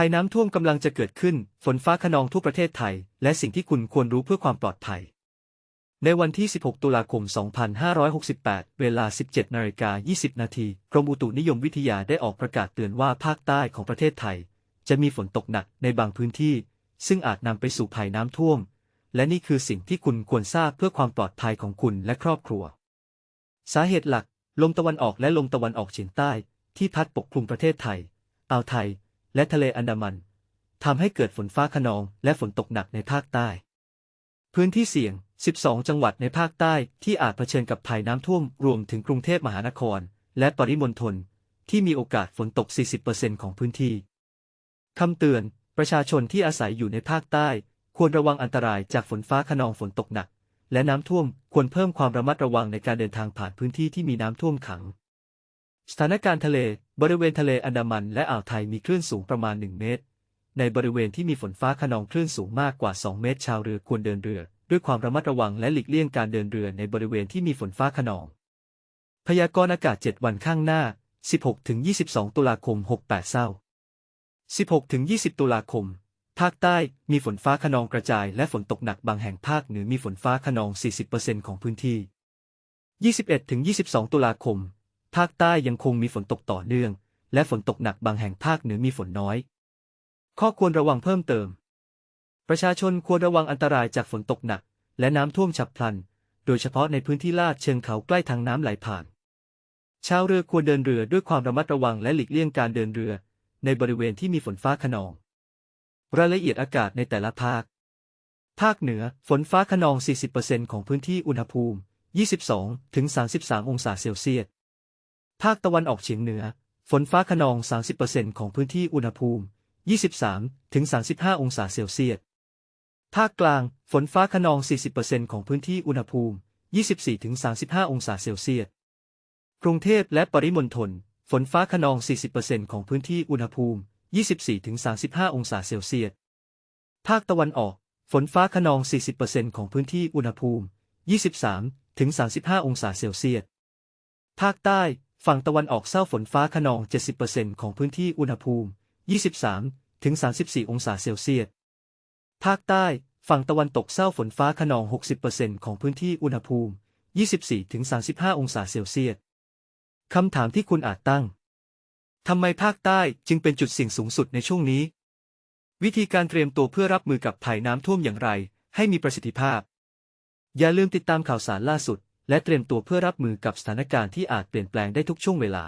ภัยน้ำท่วมกำลังจะเกิดขึ้น ฝนฟ้าขนองทั่วประเทศไทย และสิ่งที่คุณควรรู้เพื่อความปลอดภัย ในวันที่ 16 ตุลาคม 2568 เวลา 17 นาฬิกา 20 นาที กรมอุตุนิยมวิทยาได้ออกประกาศเตือนว่าภาคใต้ของประเทศไทย จะมีฝนตกหนักในบางพื้นที่ ซึ่งอาจนำไปสู่ภัยน้ำท่วม และนี่คือสิ่งที่คุณควรทราบเพื่อความปลอดภัยของคุณและครอบครัว สาเหตุหลัก ลมตะวันออกและลมตะวันออกเฉียงใต้ ที่พัดปกคลุมประเทศไทย อ่าวไทย และทะเลอันดามันทำให้เกิดฝนฟ้าขนองและฝนตกหนักในภาคใต้ พื้นที่เสี่ยง 12 จังหวัดในภาคใต้ที่อาจเผชิญกับภัยน้ำท่วมรวมถึงกรุงเทพมหานคร และปริมณฑลที่มีโอกาสฝนตก 40%ของพื้นที่ คำเตือน ประชาชนที่อาศัยอยู่ในภาคใต้ ควรระวังอันตรายจากฝนฟ้าขนองฝนตกหนัก และน้ำท่วมควรเพิ่มความระมัดระวังในการเดินทางผ่านพื้นที่ที่มีน้ำท่วมขัง สถานการณ์ทะเล บริเวณทะเลอันดามันและอ่าวไทยมีคลื่นสูงประมาณ 1 เมตร ในบริเวณที่มีฝนฟ้าขนองคลื่นสูงมากกว่า 2 เมตร ชาวเรือควรเดินเรือ ด้วยความระมัดระวังและหลีกเลี่ยงการเดินเรือในบริเวณที่มีฝนฟ้าขนอง พยากรณ์อากาศ 7 วันข้างหน้า 16-22 ตุลาคม 68เศร้า16-20 ตุลาคม ภาคใต้มีฝนฟ้าขนองกระจายและฝนตกหนักบางแห่งภาคเหนือมีฝนฟ้าขนอง 40%ของพื้นที่ 21-22 ตุลาคม ภาคใต้ยังคงมีฝนตกต่อเนื่อง และฝนตกหนักบางแห่งภาคเหนือมีฝนน้อย ข้อควรระวังเพิ่มเติม ประชาชนควรระวังอันตรายจากฝนตกหนัก และน้ำท่วมฉับพลัน โดยเฉพาะในพื้นที่ลาดเชิงเขาใกล้ทางน้ำไหลผ่าน ชาวเรือควรเดินเรือด้วยความระมัดระวังและหลีกเลี่ยงการเดินเรือ ในบริเวณที่มีฝนฟ้าขนอง รายละเอียดอากาศในแต่ละภาค ภาคเหนือ ฝนฟ้าขนอง 40%ของพื้นที่อุณหภูมิ 22-33 องศาเซลเซียส ภาคตะวันออกเฉียงเหนือ ฝนฟ้าขนอง 30%ของพื้นที่อุณหภูมิ 23-35 องศาเซลเซียส ภาคกลาง ฝนฟ้าขนอง 40%ของพื้นที่อุณหภูมิ 24-35 องศาเซลเซียส กรุงเทพและปริมณฑล ฝนฟ้าขนอง 40%ของพื้นที่อุณหภูมิ 24-35 องศาเซลเซียส ภาคตะวันออก ฝนฟ้าขนอง 40%ของพื้นที่อุณหภูมิ 23-35 องศาเซลเซียส ภาคใต้ ฝั่งตะวันออกเศร้าฝนฟ้าขนอง 70%ของพื้นที่อุณหภูมิ 23-34 องศาเซลเซียส ภาคใต้ ฝั่งตะวันตกเศร้าฝนฟ้าขนอง 60%ของพื้นที่อุณหภูมิ 24-35 องศาเซลเซียส คำถามที่คุณอาจตั้ง ทำไมภาคใต้จึงเป็นจุดเสี่ยงสูงสุดในช่วงนี้ วิธีการเตรียมตัวเพื่อรับมือกับภัยน้ำท่วมอย่างไร ให้มีประสิทธิภาพ อย่าลืมติดตามข่าวสารล่าสุด และเตรียมตัวเพื่อรับมือกับสถานการณ์ที่อาจเปลี่ยนแปลงได้ทุกช่วงเวลา